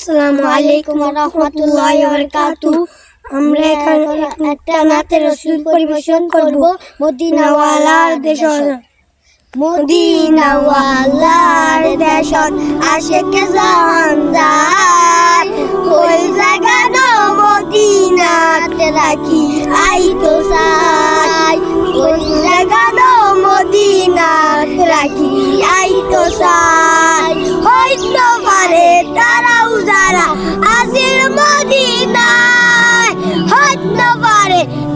আসসালামু আলাইকুম বারকাতু আমরা এখানে একটা নাতের রসুল পরিবেশন করব। মদিনাওয়ালার দেশ মদিনাওয়ালার দেশ জায়গানো মদিনাতে রাখি। আই তো সাই জায়গানো মদিনাতে রাখি। আই তো সাই।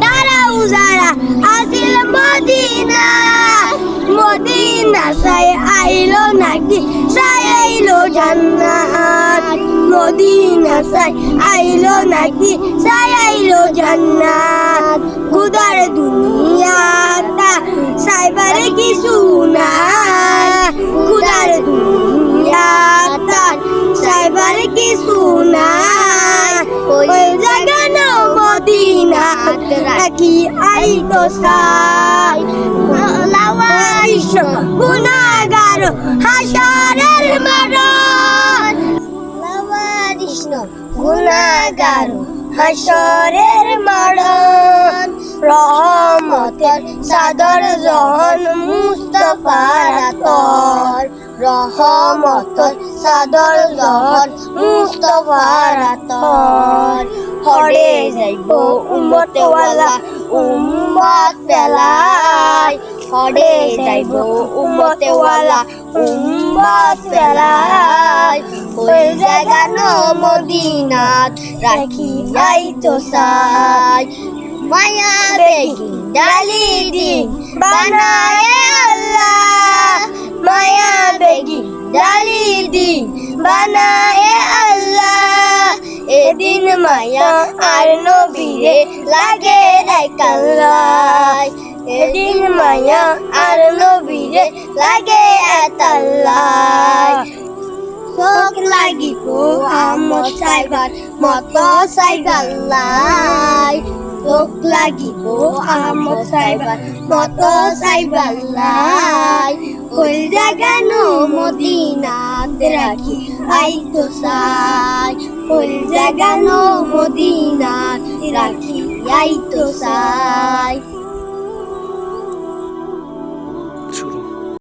তারাও যারা আসিল মদিনায় মদিনা সাই আইলো নাকি? সাই আইলো জান্নাত। মদিনা সাই আইলো নাকি? সাই আইলো জান্নাত। গুদার দুনিয়াটা সাইবারে কিছু না গুদার দুনিয়াটা সাইবারে কিছু না আইতো সাই লাওয়ারিশ গুনাগার হাসরের মারণ। লাওয়ারিশ গুনাগার হাসরের মারণ। রহমতের সাদর জহন মুস্তফার আতর রহমতের সাদর জহন মুস্তফার আতর হরে যাইব উম্মতওয়ালা উম্মত পেলাই হরে যাইব উম্মতওয়ালা উম্মত পেলাই ওই জাগানো মদিনাত রাখি যাই তো সাই মায়া বেগি ডালি দিন বানায় আল্লাহ। মায়া বেগি ডালি দিন বানায় মায়া আর নবীরে লাগে রে কাল্লাই এদিন মায়া আর নবীরে লাগে এতাল্লাই চোখ লাগিব আমত চাইবার মত চাইবাল্লাই চোখ লাগিব আমত চাইবার মত চাইবাল্লাই কল জাগানো মদিনাত রাখি, আইতো সাই। কল জাগানো মদিনা রাখি আইতো সাই